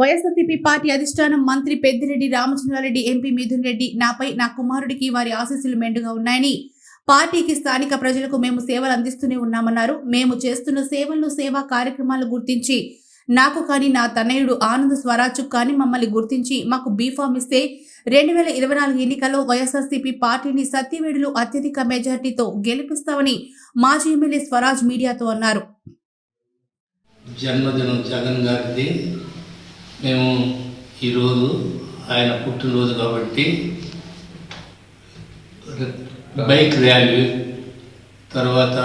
YSRCP party అధిష్టానం మంత్రి Peddireddy Ramachandra Reddy MP Mithun Reddy నాపై నా కుమారుడికి వారి ఆశీస్సులు మెండుగా ఉన్నాయని. పార్టీకి స్థానిక ప్రజలకు మేము సేవలు అందిస్తూనే ఉన్నామన్నారు. మేము చేస్తున్న సేవలను సేవా కార్యక్రమాలు గుర్తించి నాకు కానీ నా తనయుడు ఆనంద్ స్వరాజు కానీ మమ్మల్ని గుర్తించి మాకు బీఫామ్ ఇస్తే రెండు వేల ఇరవై నాలుగు ఎన్నికల్లో వైఎస్ఆర్సీపీ పార్టీని సత్యవేడులు అత్యధిక మెజార్టీతో గెలిపిస్తామని మాజీ ఎమ్మెల్యే స్వరాజ్ మీడియాతో అన్నారు. జన్మదినం జగన్ గారిది. మేము ఈరోజు ఆయన పుట్టినరోజు కాబట్టి బైక్ ర్యాలీ తర్వాత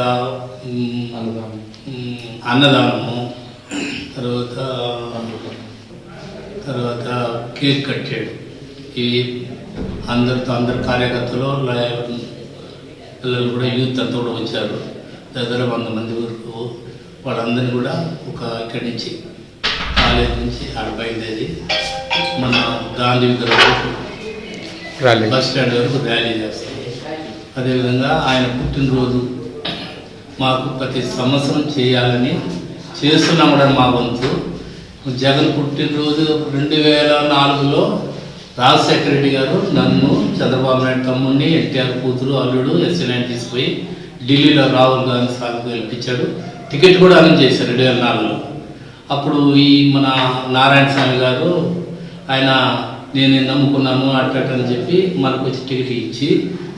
అన్నదానము తర్వాత తర్వాత కేక్ కట్టాడు ఇవి అందరితో అందరు కార్యకర్తలు పిల్లలు కూడా యూత్ అంతా కూడా వచ్చారు. దగ్గర వంద మంది వరకు వాళ్ళందరినీ కూడా ఒక ఇక్కడి నుంచి కాలేజ్ నుంచి ఆడ బయలుదేరి మన గాంధీ విగ్రహం ర్యాలీ. బస్ స్టాండ్ వరకు ర్యాలీ చేస్తాం. అదేవిధంగా ఆయన పుట్టినరోజు మాకు ప్రతి సంవత్సరం చేయాలని చేస్తున్నాం కూడా మా వంతు. జగన్ పుట్టినరోజు రెండు వేల నాలుగులో రాజశేఖర రెడ్డి గారు నన్ను చంద్రబాబు నాయుడు తమ్ముడిని ఎన్టీఆర్ కూతురు అల్లుడు ఎస్ఎన్ఐ తీసుకుపోయి ఢిల్లీలో రాహుల్ గాంధీ సార్కు గెలిపించాడు టికెట్ కూడా అనౌన్స్ చేశారు రెండు వేల నాలుగులో అప్పుడు ఈ మన నారాయణ స్వామి గారు ఆయన నేను నమ్ముకున్నాను అట్లా అని చెప్పి మనకు వచ్చి టికెట్ ఇచ్చి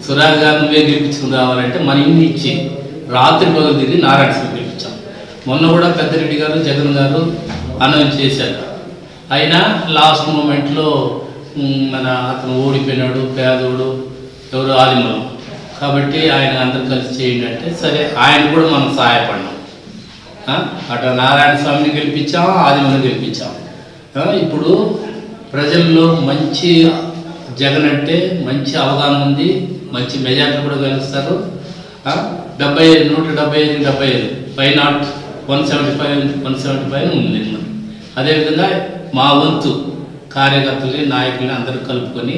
సురాజ్ గారు నువ్వే గెలిపించుకుని రావాలంటే మన ఇన్ని ఇచ్చి రాత్రి పగలు తిరిగి నారాయణ స్వామి గెలిపించాం. మొన్న కూడా పెద్దరెడ్డి గారు జగన్ గారు అనౌన్స్ చేశారు. అయినా లాస్ట్ మూమెంట్లో మన అతను ఓడిపోయినాడు పేదోడు ఎవరు ఆదిమలం. కాబట్టి ఆయన అందరు కలిసి చేయండి అంటే సరే ఆయన కూడా మనం సహాయపడినాం. అటు నారాయణ స్వామిని గెలిపించాం ఆదిమని గెలిపించాం ఇప్పుడు ప్రజల్లో మంచి జగన్ అంటే మంచి అవగాహన ఉంది మంచి మెజార్టీ కూడా గెలుస్తారు. డెబ్బై ఐదు నూట డెబ్బై ఐదు డెబ్బై ఐదు. Five naught one seventy five one seventy five ఉంది అదేవిధంగా మా వంతు కార్యకర్తలని నాయకుల్ని అందరూ కలుపుకొని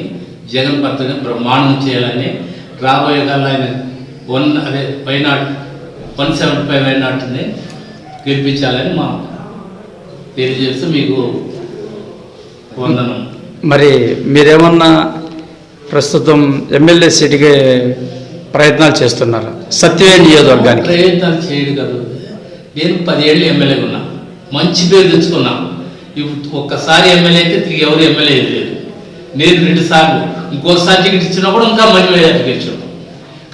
జగన్ భర్తని బ్రహ్మాండం చేయాలని రాబోయే కాలంలో ఆయన వన్ అదే five naught one seventy five అయినట్టుంది గెలిపించాలని మా తెలియజేస్తూ మీకు వందనం. మరి మీరేమన్నా ప్రస్తుతం ఎమ్మెల్యే సీటుకి ప్రయత్నాలు చేస్తున్నారా? సత్యవేడ్ నియోజకవర్గానికి. ప్రయత్నాలు చేయడు కదా. నేను పదేళ్ళు ఎమ్మెల్యేగా ఉన్నా. మంచి పేరు తెచ్చుకున్నా. ఇప్పుడు ఒక్కసారి ఎమ్మెల్యే అయితే తిరిగి ఎవరు ఎమ్మెల్యే లేదు. నేను రెండు సార్లు ఇంకోసారి టికెట్ ఇచ్చినా కూడా ఇంకా మంచి ఇచ్చాను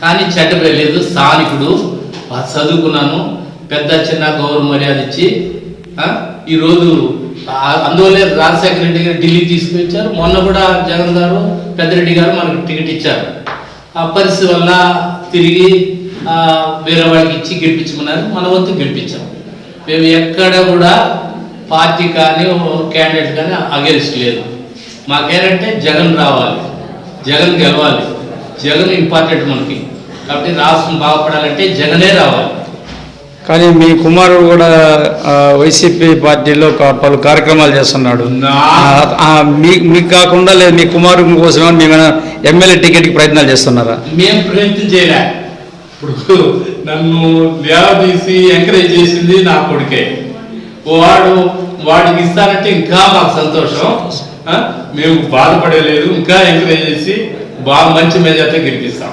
కానీ చెడ్డ పేరు లేదు. స్థానికుడు చదువుకున్నాను. పెద్ద చిన్న గౌరవ మర్యాద ఇచ్చి ఈరోజు అందువల్లే రాజశేఖర రెడ్డి గారు ఢిల్లీ తీసుకొచ్చారు. మొన్న కూడా జగన్ గారు పెద్దరెడ్డి గారు మనకు టికెట్ ఇచ్చారు. ఆ పరిస్థితి వల్ల తిరిగి వేరే వాళ్ళకి ఇచ్చి గెలిపించుకున్నారు మన వంతు గెలిపించాం. మేము ఎక్కడ కూడా పార్టీ కానీ క్యాండిడేట్ కానీ అగేన్స్ట్ లేదు మాకేంటంటే జగన్ రావాలి. జగన్ గెలవాలి. జగన్ ఇంపార్టెంట్ మనకి. కాబట్టి రాష్ట్రం బాగుపడాలంటే జగనే రావాలి. కానీ మీ కుమారుడు కూడా వైసీపీ పార్టీలో పలు కార్యక్రమాలు చేస్తున్నాడు. మీకు కాకుండా లేదు మీ కుమారుడు కోసం మేము ఎమ్మెల్యే టికెట్కి ప్రయత్నాలు చేస్తున్నారా? మేము ప్రయత్నం చేయలే. ఇప్పుడు నన్ను లేవదీసి ఎంకరేజ్ చేసింది నా కొడుకే. వాడు వాడికి ఇస్తానంటే ఇంకా మాకు సంతోషం? మేము బాధపడలేదు ఇంకా ఎంకరేజ్ చేసి బాగా మంచి మెజార్టీ గెలిపిస్తాం.